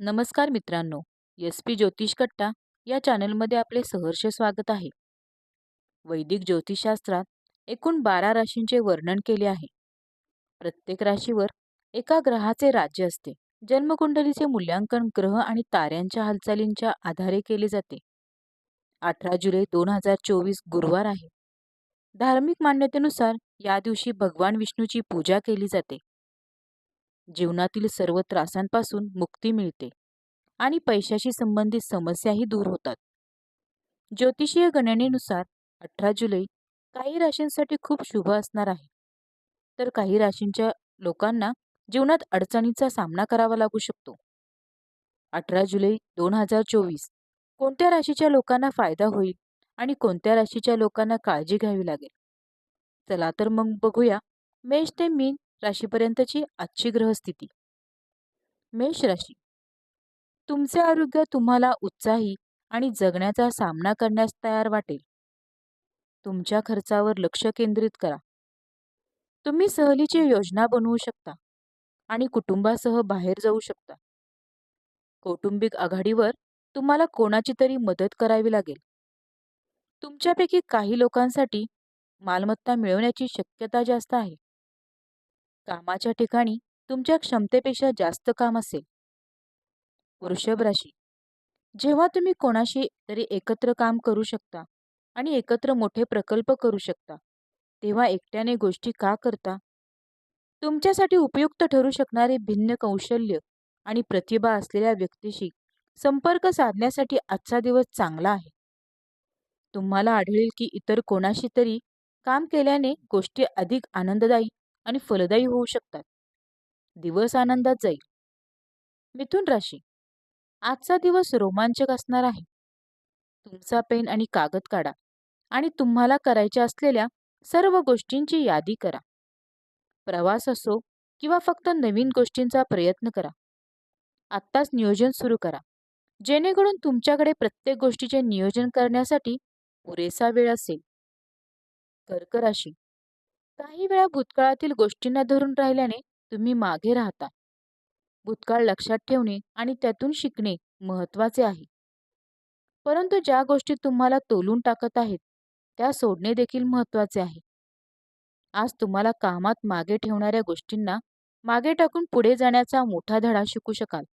नमस्कार मित्रांनो S P ज्योतिष कट्टा या चॅनलमध्ये आपले सहर्ष स्वागत आहे. वैदिक ज्योतिषशास्त्रात एकूण बारा राशींचे वर्णन केले आहे. प्रत्येक राशीवर एका ग्रहाचे राज्य असते. जन्मकुंडलीचे मूल्यांकन ग्रह आणि ताऱ्यांच्या हालचालींच्या आधारे केले जाते. अठरा जुलै दोन हजार चोवीस गुरुवार आहे. धार्मिक मान्यतेनुसार या दिवशी भगवान विष्णूची पूजा केली जाते. जीवनातील सर्व त्रासांपासून मुक्ती मिळते आणि पैशाशी संबंधित समस्याही दूर होतात. ज्योतिषीय गणनेनुसार अठरा जुलै काही राशींसाठी खूप शुभ असणार आहे. तर काही राशींच्या लोकांना जीवनात अडचणीचा सामना करावा लागू शकतो. अठरा जुलै दोन हजार चोवीस कोणत्या राशीच्या लोकांना फायदा होईल आणि कोणत्या राशीच्या लोकांना काळजी घ्यावी लागेल? चला तर मग बघूया मेष ते मीन राशीपर्यंतची आजची ग्रहस्थिती. मेष राशी. तुमचे आरोग्य तुम्हाला उत्साही आणि जगण्याचा सामना करण्यास तयार वाटेल. तुमच्या खर्चावर लक्ष केंद्रित करा. तुम्ही सहलीची योजना बनवू शकता आणि कुटुंबासह बाहेर जाऊ शकता. कौटुंबिक आघाडीवर तुम्हाला कोणाची तरी मदत करावी लागेल. तुमच्यापैकी काही लोकांसाठी मालमत्ता मिळवण्याची शक्यता जास्त आहे. कामाच्या ठिकाणी तुमच्या क्षमतेपेक्षा जास्त काम असेल. वृषभ राशी. जेव्हा तुम्ही कोणाशी तरी एकत्र काम करू शकता आणि एकत्र मोठे प्रकल्प करू शकता तेव्हा एकट्याने गोष्टी का करता? तुमच्यासाठी उपयुक्त ठरू शकणारे भिन्न कौशल्य आणि प्रतिभा असलेल्या व्यक्तीशी संपर्क साधण्यासाठी आजचा दिवस चांगला आहे. तुम्हाला आढळेल की इतर कोणाशी तरी काम केल्याने गोष्टी अधिक आनंददायी आणि फलदायी होऊ शकतात. दिवस आनंदात जाईल. मिथुन राशी. आजचा दिवस रोमांचक असणार आहे. तुमचा पेन आणि कागद काढा आणि तुम्हाला करायच्या असलेल्या सर्व गोष्टींची यादी करा. प्रवास असो किंवा फक्त नवीन गोष्टींचा प्रयत्न करा. आत्ताच नियोजन सुरू करा. जेणेकरून तुमच्याकडे प्रत्येक गोष्टीचे नियोजन करण्यासाठी पुरेसा वेळ असेल. कर्क राशी. काही वेळा भूतकाळातील गोष्टींना धरून राहिल्याने तुम्ही मागे राहता. भूतकाळ लक्षात ठेवणे आणि त्यातून शिकणे महत्त्वाचे आहे. परंतु ज्या गोष्टी तुम्हाला तोलून टाकत आहेत त्या सोडणे देखील महत्त्वाचे आहे. आज तुम्हाला कामात मागे ठेवणाऱ्या गोष्टींना मागे टाकून पुढे जाण्याचा मोठा धडा शिकू शकाल.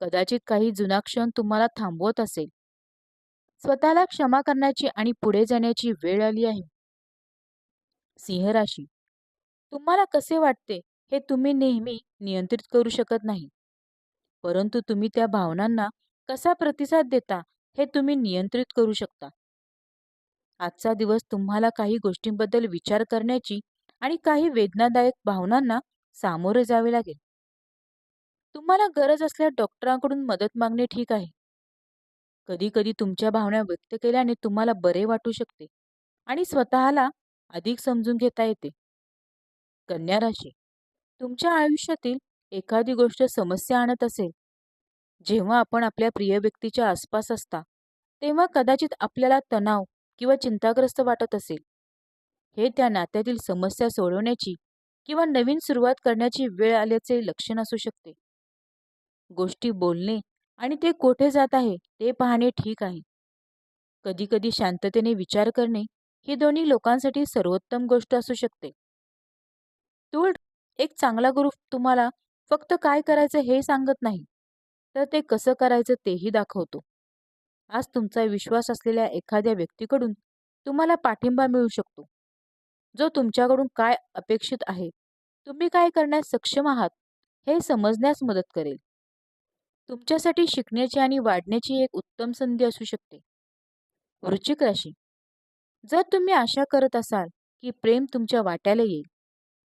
कदाचित काही जुना क्षण तुम्हाला थांबवत असेल. स्वतःला क्षमा करण्याची आणि पुढे जाण्याची वेळ आली आहे. सिंह राशी. तुम्हाला कसे वाटते? हे तुम्ही नेहमी नियंत्रित करू शकत नाही. परंतु तुम्ही त्या भावनांना कसा प्रतिसाद देता हे तुम्ही नियंत्रित करू शकता. आजचा दिवस तुम्हाला काही गोष्टींबद्दल विचार करण्याची आणि काही वेदनादायक भावनांना सामोरे जावे लागेल. तुम्हाला गरज असल्यास डॉक्टरांकडून मदत मागणे ठीक आहे. कधी कधी तुमच्या भावना व्यक्त केल्याने तुम्हाला बरे वाटू शकते आणि स्वतःला अधिक समजून घेता येते. कन्या राशी. तुमच्या आयुष्यातील एखादी गोष्ट समस्या आणत असेल जेव्हा आपण आपल्या प्रिय व्यक्तीच्या आसपास असता तेव्हा कदाचित आपल्याला तणाव किंवा चिंताग्रस्त वाटत असेल. हे त्या नात्यातील समस्या सोडवण्याची किंवा नवीन सुरुवात करण्याची वेळ आल्याचे लक्षण असू शकते. गोष्टी बोलणे आणि ते कोठे जात आहे ते पाहणे ठीक आहे. कधीकधी शांततेने विचार करणे ही दोन्ही लोकांसाठी सर्वोत्तम गोष्ट असू शकते. तूळ एक चांगला गुरु तुम्हाला फक्त काय करायचं हे सांगत नाही तर ते कसं करायचं तेही दाखवतो. आज तुमचा विश्वास असलेल्या एखाद्या व्यक्तीकडून तुम्हाला पाठिंबा मिळू शकतो. जो तुमच्याकडून काय अपेक्षित आहे तुम्ही काय करण्यास सक्षम आहात हे समजण्यास मदत करेल. तुमच्यासाठी शिकण्याची आणि वाढण्याची एक उत्तम संधी असू शकते. वृश्चिक राशी जर तुम्ही आशा करत असाल की प्रेम तुमच्या वाट्याला येईल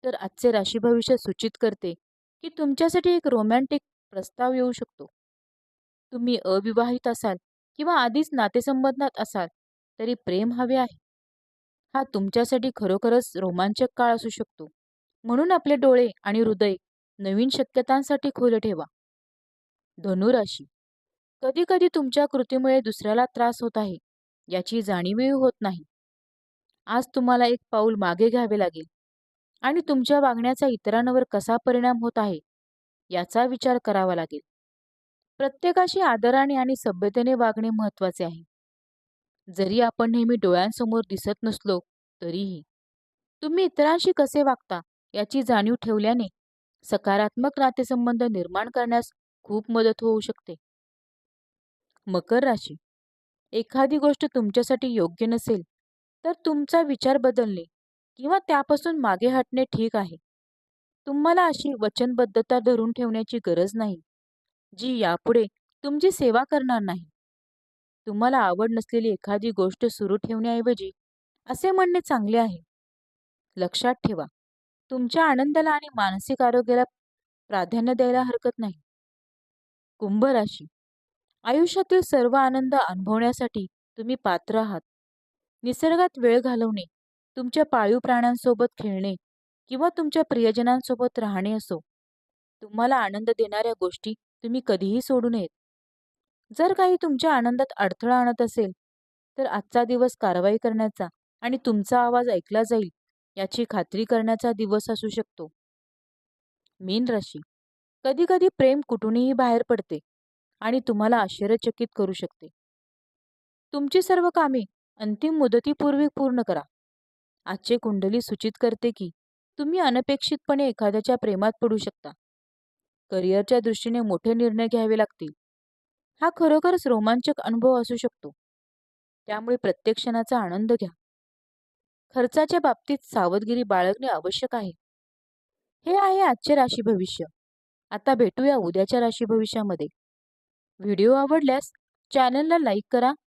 तर आजचे राशी भविष्य सूचित करते की तुमच्यासाठी एक रोमॅन्टिक प्रस्ताव येऊ शकतो. तुम्ही अविवाहित असाल किंवा आधीच नातेसंबंधात असाल तरी प्रेम हवे आहे. हा तुमच्यासाठी खरोखरच रोमांचक काळ असू शकतो. म्हणून आपले डोळे आणि हृदय नवीन शक्यतांसाठी खुलं ठेवा. धनुराशी. कधी कधी तुमच्या कृतीमुळे दुसऱ्याला त्रास होत आहे याची जाणीवही होत नाही. आज तुम्हाला एक पाऊल मागे घ्यावे लागेल. आणि तुमच्या वागण्याचा इतरांवर कसा परिणाम होत आहे याचा विचार करावा लागेल. प्रत्येकाशी आदराने आणि सभ्यतेने वागणे महत्त्वाचे आहे. जरी आपण नेहमी डोळ्यांसमोर दिसत नसलो तरीही. तुम्ही इतरांशी कसे वागता याची जाणीव ठेवल्याने सकारात्मक नातेसंबंध निर्माण करण्यास खूप मदत होऊ शकते. मकर राशी. एखादी गोष्ट तुमच्यासाठी योग्य नसेल तर तुमचा विचार बदलणे किंवा त्यापासून मागे हटणे ठीक आहे. तुम्हाला अशी वचनबद्धता धरून ठेवण्याची गरज नाही जी यापुढे तुमची सेवा करणार नाही. तुम्हाला आवड नसलेली एखादी गोष्ट सुरू ठेवण्याऐवजी असे म्हणणे चांगले आहे. लक्षात ठेवा तुमच्या आनंदाला आणि मानसिक आरोग्याला प्राधान्य द्यायला हरकत नाही. कुंभ राशी आयुष्यातील सर्व आनंद अनुभवण्यासाठी तुम्ही पात्र आहात. निसर्गात वेळ घालवणे तुमच्या पाळीव प्राण्यांसोबत खेळणे किंवा तुमच्या प्रियजनांसोबत राहणे असो. तुम्हाला आनंद देणाऱ्या गोष्टी तुम्ही कधीही सोडू नयेत. जर काही तुमच्या आनंदात अडथळा आणत असेल तर आजचा दिवस कारवाई करण्याचा आणि तुमचा आवाज ऐकला जाईल याची खात्री करण्याचा दिवस असू शकतो. मीन राशी. कधी कधी प्रेम कुठूनही बाहेर पडते आणि तुम्हाला आश्चर्यचकित करू शकते. तुमची सर्व कामे अंतिम मुदतीपूर्वी पूर्ण करा. आजचे कुंडली सूचित करते की तुम्ही अनपेक्षितपणे एखाद्याच्या प्रेमात पडू शकता. करिअरच्या दृष्टीने मोठे निर्णय घ्यावे लागतील. हा खरोखरच रोमांचक अनुभव असू शकतो. त्यामुळे प्रत्येक क्षणाचा आनंद घ्या. खर्चाच्या बाबतीत सावधगिरी बाळगणे आवश्यक आहे. हे आहे आजचे राशी भविष्य. आता भेटूया उद्याच्या राशी भविष्यामध्ये. व्हिडिओ आवडल्यास चॅनलला लाईक करा.